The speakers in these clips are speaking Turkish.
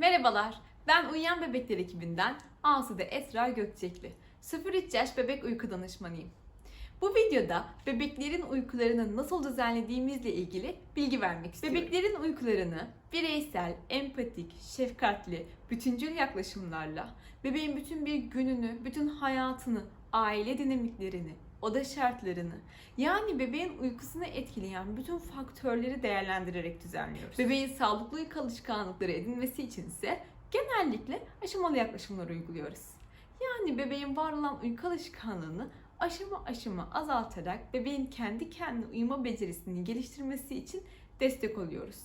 Merhabalar, ben Uyuyan Bebekler ekibinden Asude Esra Gökçekli. 0-3 yaş bebek uyku danışmanıyım. Bu videoda bebeklerin uykularını nasıl düzenlediğimizle ilgili bilgi vermek istiyorum. Bebeklerin uykularını bireysel, empatik, şefkatli, bütüncül yaklaşımlarla bebeğin bütün bir gününü, bütün hayatını, aile dinamiklerini, oda şartlarını, yani bebeğin uykusunu etkileyen bütün faktörleri değerlendirerek düzenliyoruz. Bebeğin sağlıklı uyku alışkanlıkları edinmesi için ise genellikle aşamalı yaklaşımlar uyguluyoruz. Yani bebeğin var olan uyku alışkanlığını aşama aşama azaltarak bebeğin kendi kendine uyuma becerisini geliştirmesi için destek oluyoruz.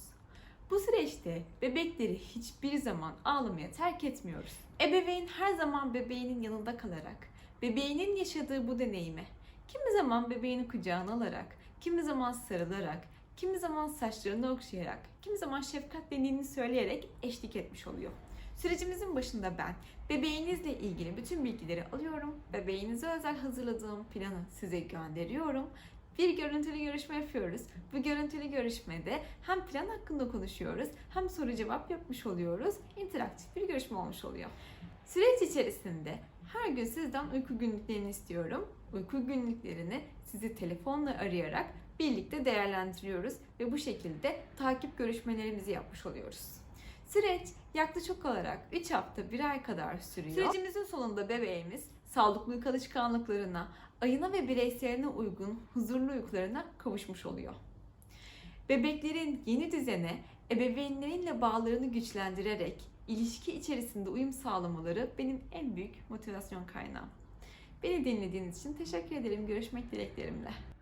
Bu süreçte bebekleri hiçbir zaman ağlamaya terk etmiyoruz. Ebeveyn her zaman bebeğinin yanında kalarak, bebeğinin yaşadığı bu deneyime, kimi zaman bebeğini kucağına alarak, kimi zaman sarılarak, kimi zaman saçlarını okşayarak, kimi zaman şefkat deneyini söyleyerek eşlik etmiş oluyor. Sürecimizin başında ben bebeğinizle ilgili bütün bilgileri alıyorum. Bebeğinize özel hazırladığım planı size gönderiyorum. Bir görüntülü görüşme yapıyoruz. Bu görüntülü görüşmede hem plan hakkında konuşuyoruz hem soru cevap yapmış oluyoruz. İnteraktif bir görüşme olmuş oluyor. Süreç içerisinde her gün sizden uyku günlüklerini istiyorum. Uyku günlüklerini sizi telefonla arayarak birlikte değerlendiriyoruz ve bu şekilde takip görüşmelerimizi yapmış oluyoruz. Süreç yaklaşık olarak 3 hafta 1 ay kadar sürüyor. Sürecimizin sonunda bebeğimiz sağlıklı uyku alışkanlıklarına, ayına ve bireyseline uygun huzurlu uykularına kavuşmuş oluyor. Bebeklerin yeni düzene ebeveynleriyle bağlarını güçlendirerek ilişki içerisinde uyum sağlamaları benim en büyük motivasyon kaynağım. Beni dinlediğiniz için teşekkür ederim. Görüşmek dileklerimle.